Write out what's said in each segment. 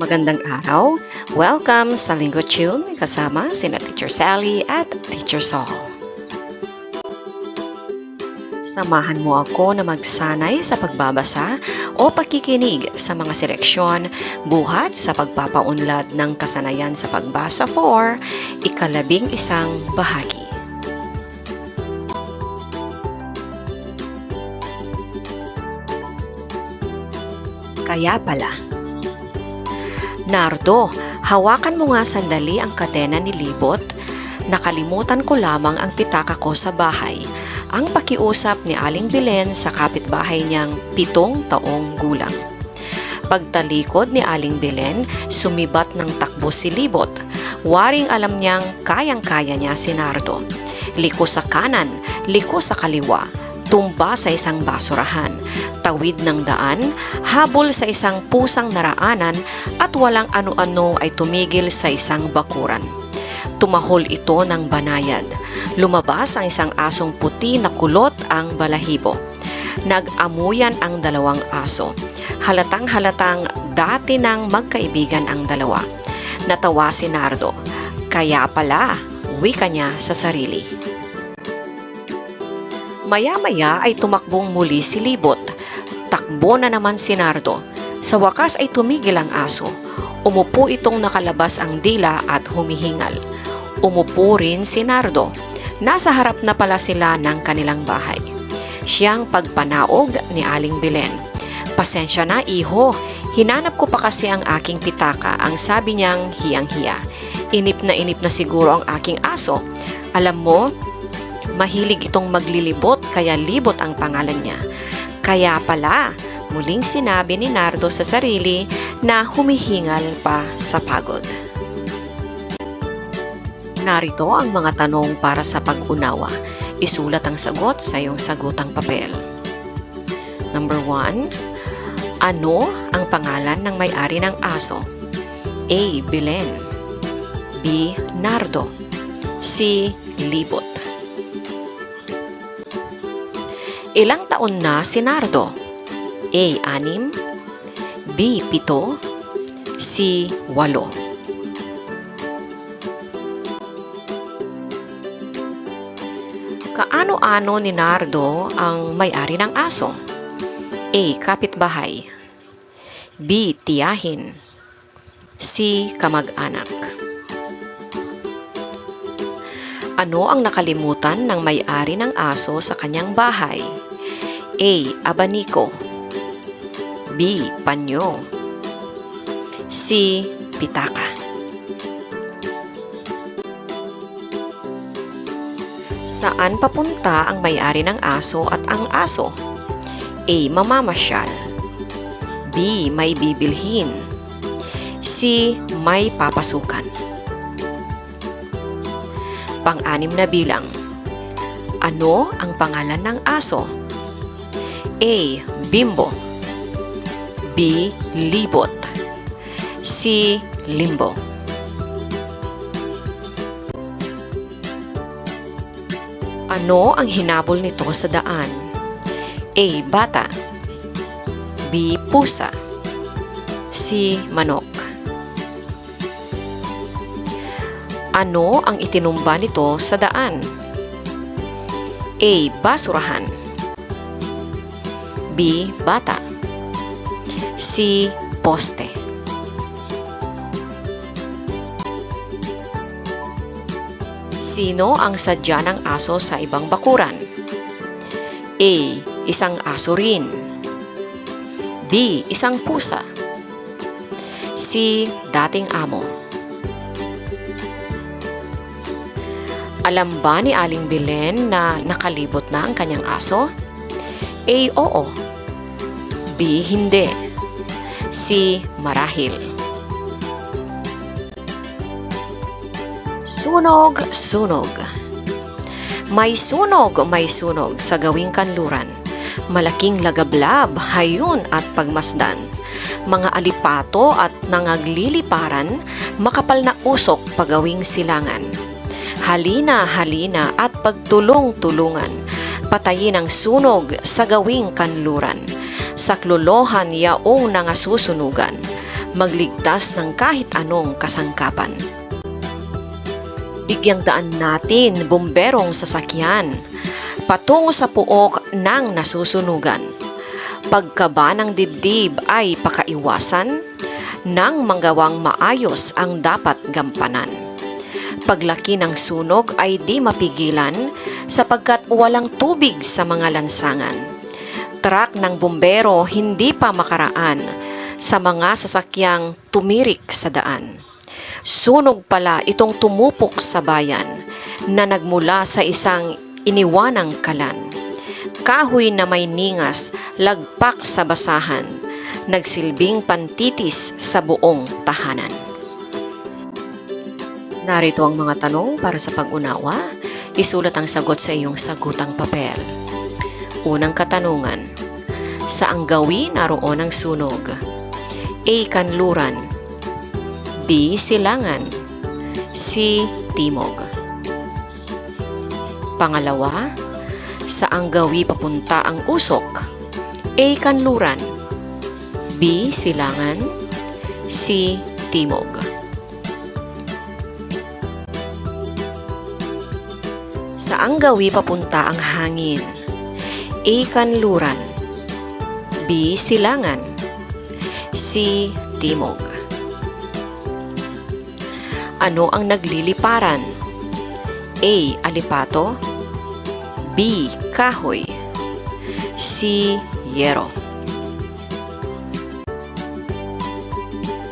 Magandang araw. Welcome sa Linggo Tune kasama sina Teacher Sally at Teacher Saul. Samahan mo ako na magsanay sa pagbabasa o pakikinig sa mga seleksyon buhat sa pagpapaunlad ng kasanayan sa pagbasa for ikalabing isang bahagi. Kaya pala. Nardo, hawakan mo nga sandali ang kadena ni Libot. Nakalimutan ko lamang ang pitaka ko sa bahay. Ang pakiusap ni Aling Bilen sa kapitbahay niyang pitong taong gulang. Pagtalikod ni Aling Bilen, sumibat ng takbo si Libot. Waring alam niyang kayang-kaya niya si Nardo. Liko sa kanan, liko sa kaliwa, tumba sa isang basurahan, tawid ng daan, habol sa isang pusang naraanan at walang ano-ano ay tumigil sa isang bakuran. Tumahol ito ng banayad. Lumabas ang isang asong puti na kulot ang balahibo. Nag-amuyan ang dalawang aso. Halatang halatang dati nang magkaibigan ang dalawa. Natawa si Nardo. Kaya pala, wika niya sa sarili. Maya-maya ay tumakbong muli si Libot. Takbo na naman si Nardo. Sa wakas ay tumigil ang aso. Umupo itong nakalabas ang dila at humihingal. Umupo rin si Nardo. Nasa harap na pala sila ng kanilang bahay. Siyang pagpanaog ni Aling Bilen. Pasensya na, iho. Hinanap ko pa kasi ang aking pitaka. Ang sabi niyang hiyang-hiya. Inip na inip na siguro ang aking aso. Alam mo, Mahilig itong maglilibot kaya libot ang pangalan niya. Kaya pala, muling sinabi ni Nardo sa sarili na humihingal pa sa pagod. Narito ang mga tanong para sa pag-unawa. Isulat ang sagot sa iyong sagutang papel. Number 1. Ano ang pangalan ng may-ari ng aso? A. Belen B. Nardo C. Libot Ilang taon na si Nardo? A. 6 B. 7 C. 8 Kaano-ano ni Nardo ang may-ari ng aso? A. Kapitbahay B. Tiyahin C. Kamag-anak Ano ang nakalimutan ng may-ari ng aso sa kanyang bahay? A. Abaniko B. Panyo C. Pitaka Saan papunta ang may-ari ng aso at ang aso? A. Mamamasyal B. May bibilhin C. May papasukan Pang-anim na bilang. Ano ang pangalan ng aso? A. Bimbo B. Libot C. Limbo Ano ang hinabol nito sa daan? A. Bata B. Pusa C. Manok Ano ang itinumba nito sa daan? A. Basurahan B. Bata C. Poste Sino ang sadya ng aso sa ibang bakuran? A. Isang aso rin B. Isang pusa C. Dating amo Alam ba ni Aling Belen na nakalibot na ang kanyang aso? A. Oo. B. Hindi. C. Marahil. Sunog, sunog. May sunog, may sunog sa gawing kanluran. Malaking lagablab, hayun at pagmasdan. Mga alipato at nangagliliparan, makapal na usok pagawing silangan halina halina at pagtulong-tulungan, patayin ang sunog sa gawing kanluran, saklolohan yaong nangasusunugan, magligtas ng kahit anong kasangkapan. Bigyang daan natin bomberong sasakyan patungo sa puok ng nasusunugan. Pagkaba ng dibdib ay pakaiwasan ng manggawang maayos ang dapat gampanan. Paglaki ng sunog ay di mapigilan sapagkat walang tubig sa mga lansangan. Truck ng bumbero hindi pa makaraan sa mga sasakyang tumirik sa daan. Sunog pala itong tumupok sa bayan na nagmula sa isang iniwanang kalan. Kahoy na may ningas, lagpak sa basahan, nagsilbing pantitis sa buong tahanan. Narito ang mga tanong para sa pag-unawa. Isulat ang sagot sa iyong sagutang papel. Unang katanungan. Saang gawi naroon ang sunog? A. Kanluran B. Silangan C. Timog Pangalawa, saang gawi papunta ang usok? A. Kanluran B. Silangan C. Timog Saang gawi papunta ang hangin? A. Kanluran B. Silangan C. Timog Ano ang nagliliparan? A. Alipato B. Kahoy C. Yero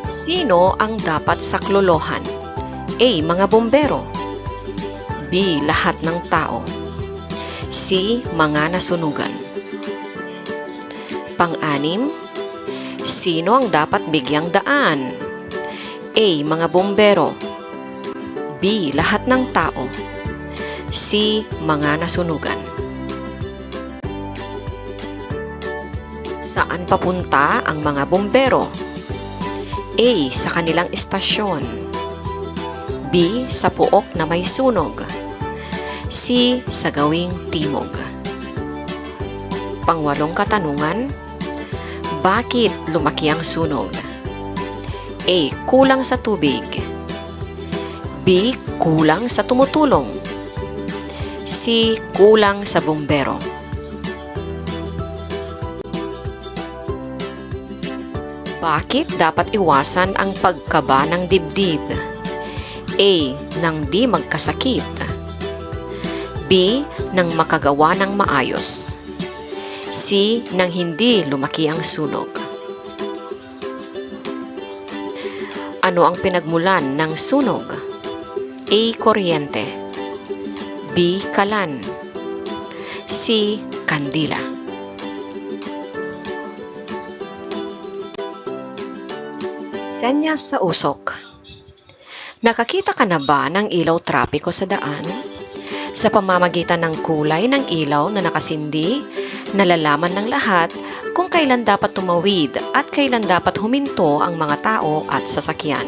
Sino ang dapat saklolohan? A. Mga bombero B. Lahat ng tao C. Mga nasunugan Pang-anim, sino ang dapat bigyang daan? A. Mga bombero B. Lahat ng tao C. Mga nasunugan Saan papunta ang mga bombero? A. Sa kanilang istasyon B. Sa puok na may sunog C. Sa gawing timog Pangwalong katanungan Bakit lumaki ang sunog? A. Kulang sa tubig B. Kulang sa tumutulong C. Kulang sa bumbero Bakit dapat iwasan ang pagkaba ng dibdib? A. Nang di magkasakit B. Nang makagawa ng maayos C. Nang hindi lumaki ang sunog Ano ang pinagmulan ng sunog? A. Kuryente B. Kalan C. Kandila Senyas sa usok Nakakita ka na ba ng ilaw trapiko sa daan? Sa pamamagitan ng kulay ng ilaw na nakasindi, nalalaman ng lahat kung kailan dapat tumawid at kailan dapat huminto ang mga tao at sasakyan.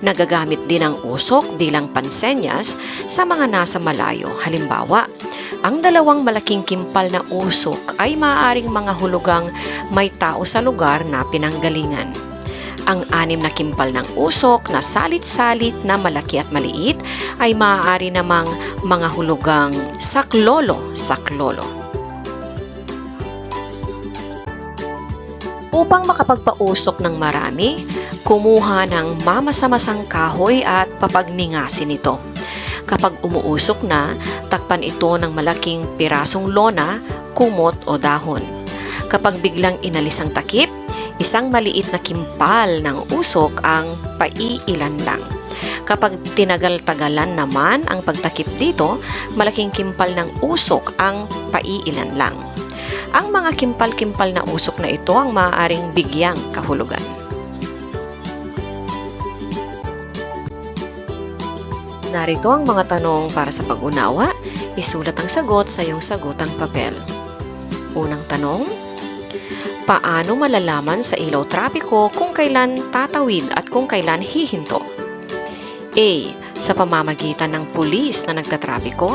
Nagagamit din ang usok bilang pansenyas sa mga nasa malayo. Halimbawa, ang dalawang malaking kimpal na usok ay maaaring mga hulugang may tao sa lugar na pinanggalingan. Ang anim na kimpal ng usok na salit-salit na malaki at maliit ay maaari namang mga hulugang saklolo, saklolo. Upang makapagpausok ng marami, kumuha ng mamasamasang kahoy at papagningasin ito. Kapag umuusok na, takpan ito ng malaking pirasong lona, kumot o dahon. Kapag biglang inalis ang takip, isang maliit na kimpal ng usok ang paiilan lang. Kapag tinagal-tagalan naman ang pagtakip dito, malaking kimpal ng usok ang paiilan lang. Ang mga kimpal-kimpal na usok na ito ang maaaring bigyang kahulugan. Narito ang mga tanong para sa pag-unawa. Isulat ang sagot sa iyong sagotang papel. Unang tanong, paano malalaman sa ilaw trapiko kung kailan tatawid at kung kailan hihinto? A. Sa pamamagitan ng pulis na nagtatrapiko.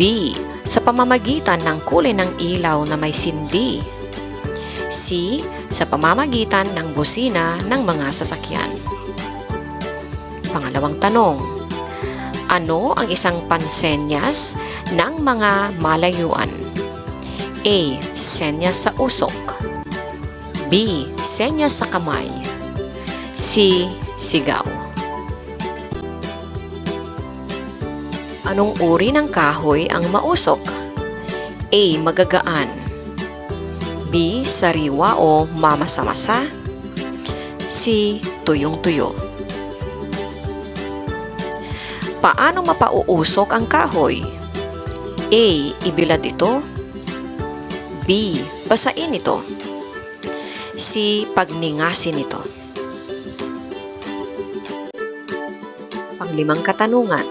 B. Sa pamamagitan ng kulay ng ilaw na may sindi. C. Sa pamamagitan ng busina ng mga sasakyan. Pangalawang tanong. Ano ang isang pansenyas ng mga malayuan? A. Senyas sa usok. B. Senyas sa kamay. C. Sigaw. Anong uri ng kahoy ang mausok? A. Magagaan. B. Sariwa o mamasa-masa. C. Tuyong-tuyo. Paano mapauusok ang kahoy? A. Ibilad ito. B. Basain ito. C. Pagningasin ito. Panglimang katanungan.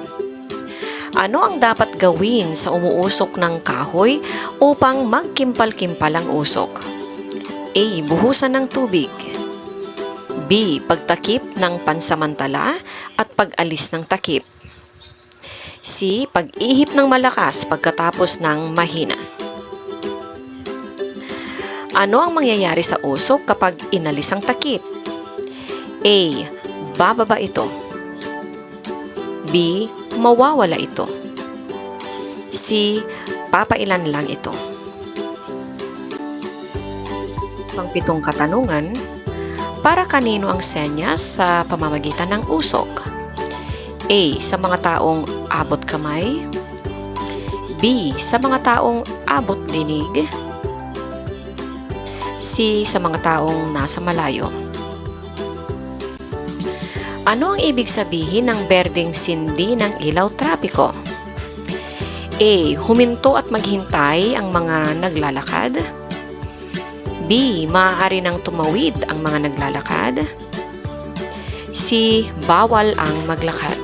Ano ang dapat gawin sa umuusok ng kahoy upang magkimpal-kimpal ang usok? A. Buhusan ng tubig. B. Pagtakip ng pansamantala at pag-alis ng takip. C. Pag-ihip ng malakas pagkatapos ng mahina. Ano ang mangyayari sa usok kapag inalis ang takip? A. Bababa ito. B. Mawawala ito. C. Papailan lang ito. Pangpitong katanungan, para kanino ang senyas sa pamamagitan ng usok? A. Sa mga taong abot kamay. B. Sa mga taong abot dinig. C. Sa mga taong nasa malayo. Ano ang ibig sabihin ng berdeng sindi ng ilaw trapiko? A. Huminto at maghintay ang mga naglalakad. B. Maaari nang tumawid ang mga naglalakad. C. Bawal ang maglakad.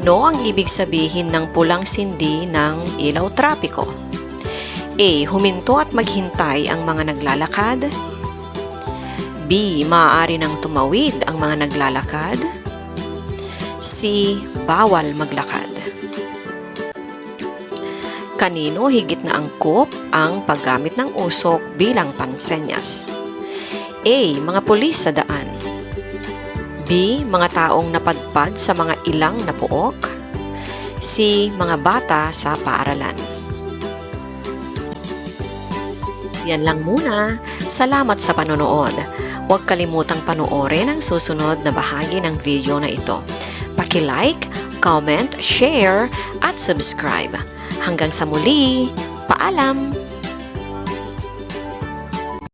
Ano ang ibig sabihin ng pulang sindi ng ilaw trapiko? A. Huminto at maghintay ang mga naglalakad. B. Maaari nang tumawid ang mga naglalakad. C. Bawal maglakad. Kanino higit na angkop ang paggamit ng usok bilang pansenyas? A. Mga pulis sa daan. B. Mga taong napadpad sa mga ilang na puok. C. Mga bata sa paaralan. Yan lang muna. Salamat sa panonood. Huwag kalimutang panoorin ang susunod na bahagi ng video na ito. Paki-like, comment, share, at subscribe. Hanggang sa muli, paalam!